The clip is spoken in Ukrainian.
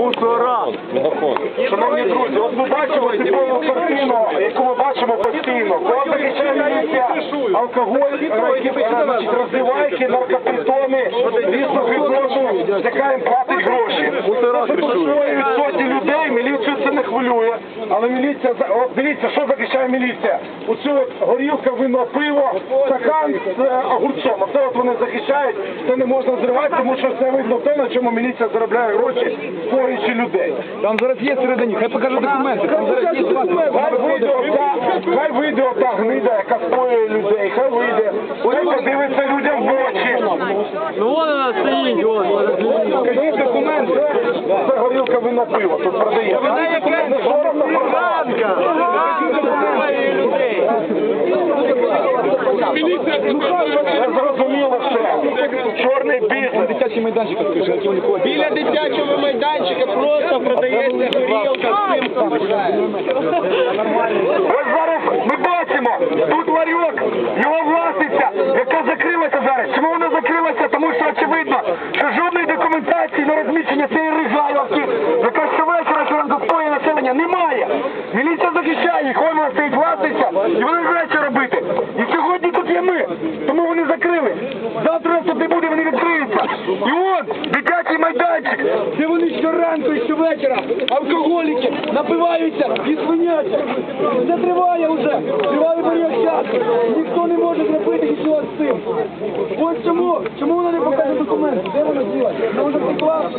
Мусора! Шановні друзі, от ми бачимо цю картину, яку ми бачимо постійно. Коли захищається алкоголь, розвивайки, е, наркопритони, відношення, яка їм платить гроші. Це присвоюють сотні людей, міліцію це. Але міліція, за- от дивіться, що захищає міліція. Оцю от горілка, вино, пиво, стакан з е, огурцом. Оце от вони захищають, це не можна зривати, тому що це видно те, на чому міліція заробляє гроші, створюючи людей. Там зараз є всередині, хай покаже документи. Там зараз є Хай вийде ота, хай вийде ота гнида, яка споює людей, хай вийде. Хай подивиться людям в очі. Ну вон вона стоїть, ось. Скажіть документи. Це горілка вино пиво, тут продає. Вона якраз Не соромно ранка. людей. Це зрозуміло все. Чорний бізнес. Дитячий майданчик. Біля дитячого майданчика просто продається горілка з цим Ось зараз ми бачимо, тут ларьок, його власниця, яка закрилася зараз. Чому вона закрилася? Тому що очевидно, що жодної документації на розміщення цієї рижайловки, яка щовечора через населення, немає. Міліція захищає їх, вона стоїть власниця, і вони знають, що робити. І сьогодні тут є ми, тому вони закрили. Завтра нас тут не буде, вони відкриються. І он, дитячий майданчик. Де вони щоранку і щовечора, алкоголіки, напиваються і свиняться. Це триває вже, триває період часу. Ніхто не може зробити нічого з цим. Ось чому, чому вона не покаже документи? Де вона діла? Вона вже втекла?